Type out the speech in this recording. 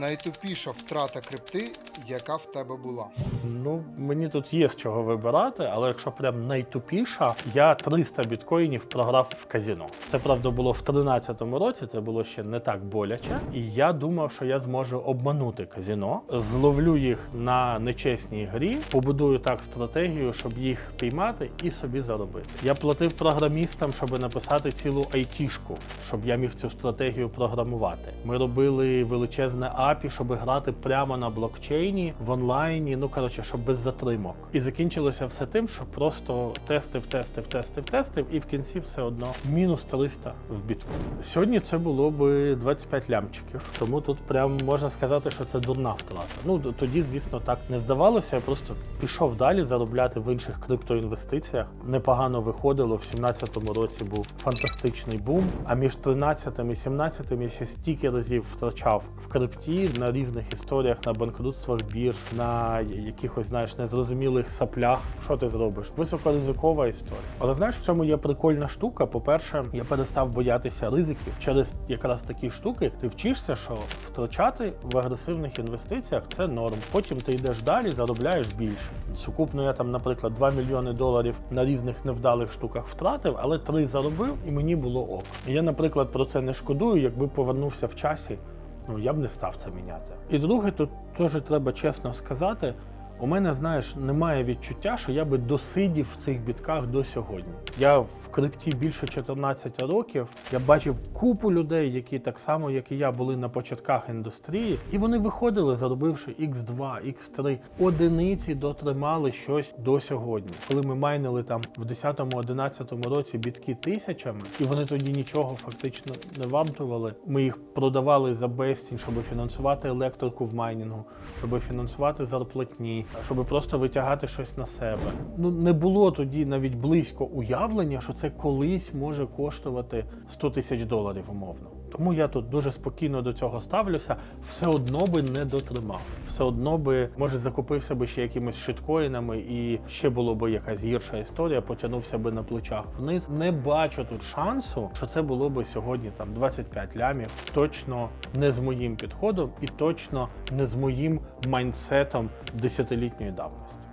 Найтупіша втрата крипти, яка в тебе була. Ну, мені тут є з чого вибирати, але якщо прям найтупіша, я 300 біткоїнів програв в казіно. Це правда було в 13-му році, це було ще не так боляче. І я думав, що я зможу обманути казіно, зловлю їх на нечесній грі, побудую так стратегію, щоб їх піймати і собі заробити. Я платив програмістам, щоб написати цілу айтішку, щоб я міг цю стратегію програмувати. Ми робили величезне API, щоб грати прямо на блокчейні в онлайні. Ну коротше, щоб без затримок. І закінчилося все тим, що просто тестив, тестив, тестив, тестив, і в кінці все одно мінус 300 в бітку. Сьогодні це було би 25 лямчиків. Тому тут прям можна сказати, що це дурна втрата. Ну тоді, звісно, так не здавалося. Я просто пішов далі заробляти в інших криптоінвестиціях. Непогано виходило. В 17-му році був фантастичний бум. А між 13 і 17 я ще стільки разів втрачав в крипті на різних історіях, на банкрутствах бірж, на якихось, знаєш, незрозумілих саплях. Що ти зробиш? Високоризикова історія. Але знаєш, в цьому є прикольна штука. По-перше, я перестав боятися ризиків через якраз такі штуки. Ти вчишся, що втрачати в агресивних інвестиціях це норм. Потім ти йдеш далі, заробляєш більше. Сукупно я там, наприклад, 2 мільйони доларів на різних невдалих штуках втратив, але 3 заробив, і мені було ок. Я, наприклад, про це не шкодую, якби повернувся в часі. Ну, я б не став це міняти. І друге, тут теж треба чесно сказати. У мене, знаєш, немає відчуття, що я би досидів в цих бітках до сьогодні. Я в крипті більше 14 років. Я бачив купу людей, які так само, як і я, були на початках індустрії, і вони виходили, заробивши X2, X3. Одиниці дотримали щось до сьогодні. Коли ми майнили там в 10-11 році бітки тисячами, і вони тоді нічого фактично не вартували. Ми їх продавали за безцінь, щоб фінансувати електрику в майнінгу, щоб фінансувати зарплатні, щоб просто витягати щось на себе. Ну не було тоді навіть близько уявлення, що це колись може коштувати 100 тисяч доларів умовно. Тому я тут дуже спокійно до цього ставлюся. Все одно би не дотримав. Все одно би, може, закупився би ще якимись шиткоїнами, і ще було би якась гірша історія, потягнувся би на плечах вниз. Не бачу тут шансу, що це було би сьогодні там 25 лямів. Точно не з моїм підходом і точно не з моїм майнсетом десятилітньої давності.